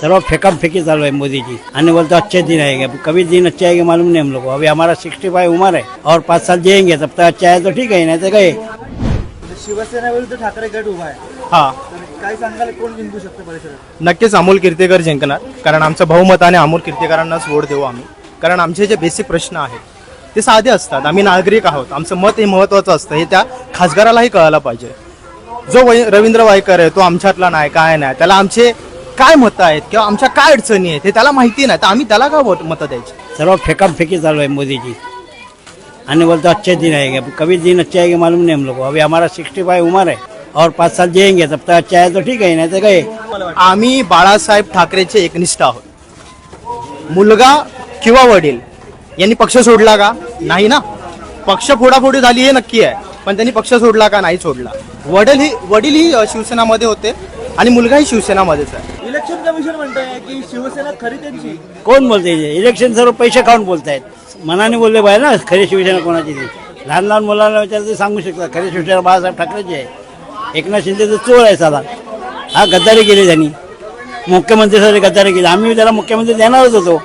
सर्व फेकाफेकी चालू आहे मोदीची आणि बोलतो अच्छे दिन आएंगे अब कभी दिन अच्छे आएंगे मालूम नहीं हम लोग को. अभी हमारा सिक्सटी फाइव उम्र है और पाँच साल जिएंगे तब तक अच्छा है तो ठीक है नहीं तो गए। शिवसेना विरुद्ध ठाकरे गट उभा आहे. हा। तर काय सांगाल कोण जिंकू शकतो परिसरात? नक्कीच अमोल कीर्तीकर जिंकणार. कारण आमचं बहुमताने अमोल कीर्तीकरांनाच वोट देऊ आम्ही. कारण आमचे जे बेसिक प्रश्न आहेत ते साधे असतात. आम्ही नागरिक आहोत. आमचं मत हे महत्वाचं असतं. हे त्या खासदारालाही कळायला पाहिजे. जो वै रवींद्र वायकर आहे तो आमच्यातला नाही काय नाही त्याला आमचे काय मतं आहेत किंवा आमच्या काय अडचणी आहेत हे त्याला माहिती नाही. तर आम्ही त्याला का वोट मतं द्यायची? सर्व फेकाफेकी चालू है मोदी जी आणि बोलतो अच्छे दिन आएंगे अब कभी दिन अच्छे आएंगे मालूम नहीं हम लोग को अभी हमारा सिक्सटी फाइव उम्र है और पाँच साल जिएंगे तब तक अच्छा है तो ठीक है नहीं तो गए आम्ही बाळासाहेब ठाकरेचे एकनिष्ठ आहोत. मुलगा किंवा वडील यांनी पक्ष सोडला का? नाही ना? पक्ष फोडाफोडी झाली हे नक्की आहे. पण त्यांनी पक्ष सोडला का? नाही सोडला. वडील ही वडील ही अ, शिवसेनामध्ये होते. आणि मुलगाही शिवसेनामध्येच आहे. इलेक्शन कमिशन म्हणतंय की शिवसेना खरी त्यांची. कोण बोलते? इलेक्शन सर्व पैसे खाऊन बोलतायत. मनाने बोलले पाहिजे ना खरी शिवसेना कोणाची ती लहान लहान मुलांना विचार ते सांगू शकतात खरी शिवसेना बाळासाहेब ठाकरेची आहे. एकनाथ शिंदे तर चोर आहे साधा हा गद्दारी केली त्यांनी. मुख्यमंत्री सगळे गद्दारी केली. आम्ही त्याला मुख्यमंत्री देणारच होतो.